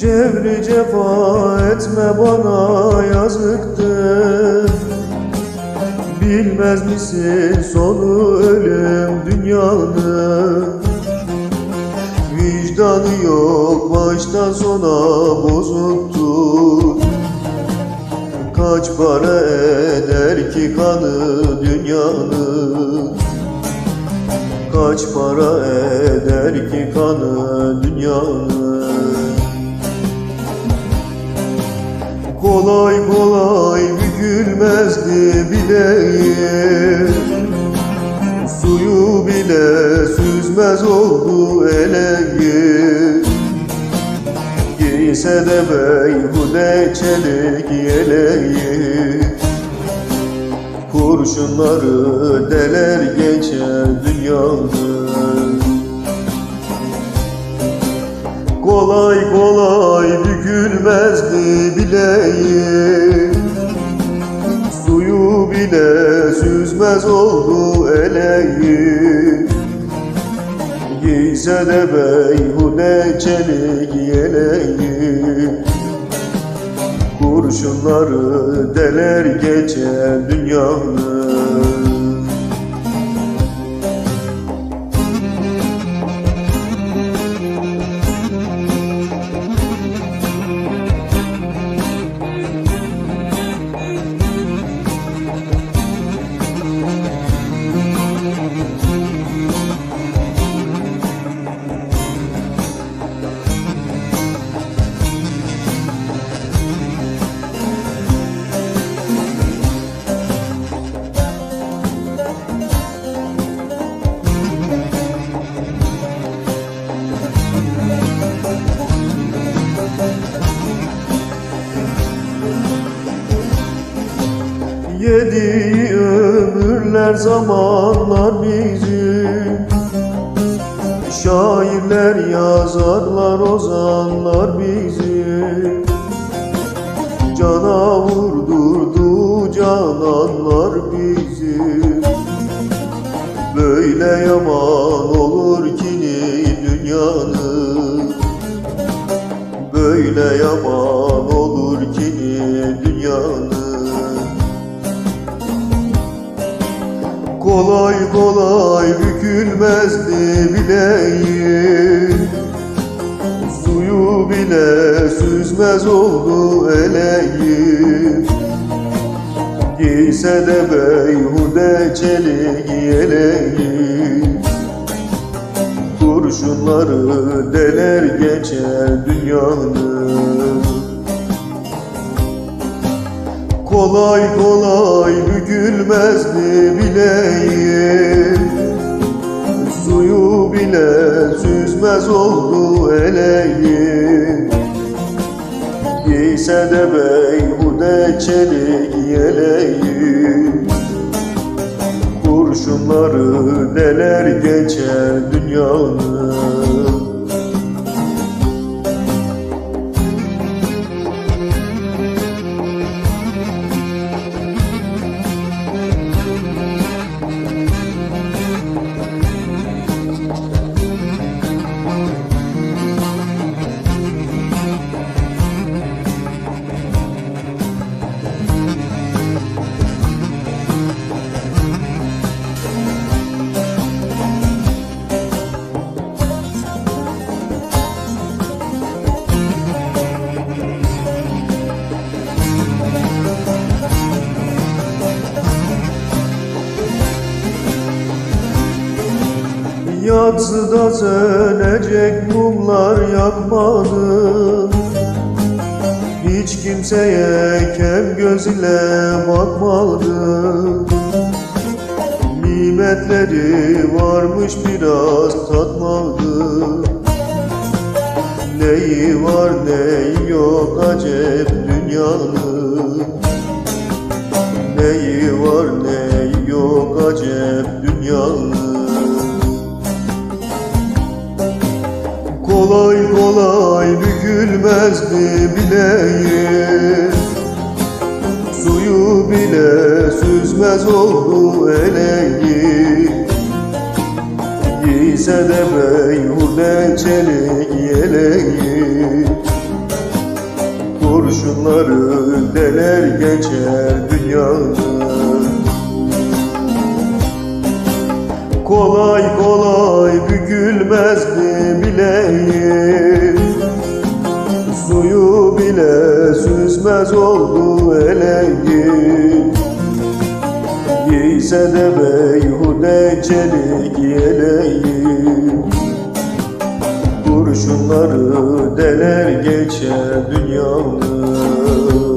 Cevri cefa etme bana yazıktır. Bilmez misin sonu ölüm dünyanın Vicdanı yok baştan sona bozuktur. Kaç para eder ki kanı dünyanın Kaç para eder ki kanı dünyanın Kolay kolay bükülmezdi bileğim Suyu bile süzmez oldu eleğim Giyse de beyhude çelik yeleği Kurşunları deler geçer dünyanın Kolay kolay bükülmezdi bileğim. Suyu bile süzmez oldu eleğim. Giyse de beyhude çelik yeleği Kurşunları deler geçer dünyanın Yedi ömürler zamanlar bizim Şairler yazarlar ozanlar bizim Cana vurdurdu cananlar bizim Böyle yaman olur ki dünyanın Böyle yaman olur ki dünyanın Kolay kolay bükülmezdi bileğim. Suyu bile süzmez oldu eleğim. Giyse de beyhude çelik yeleği Kurşunları deler geçer dünyanın Kolay kolay bükülmezdi bileğim Suyu bile süzmez oldu eleğim Giyse de beyhude çelik yeleği Kurşunları deler geçer dünyanın Yatsıda sönecek mumlar yakmadı. Hiç kimseye kem göz ile bakmadı. Nimetleri varmış biraz tatmadı. Neyi var neyi yok acep dünyanın Neyi var neyi yok acep dünyanın Kolay kolay bükülmezdi bileğim Suyu bile süzmez oldu eleği Giyse de beyhude çelik yeleği Kurşunları deler geçer dünyanın Kolay kolay bükülmez mi bileğim Suyu bile süzmez oldu eleğim Giyse de beyhude çelik yeleğim. Kurşunları deler geçer dünyanın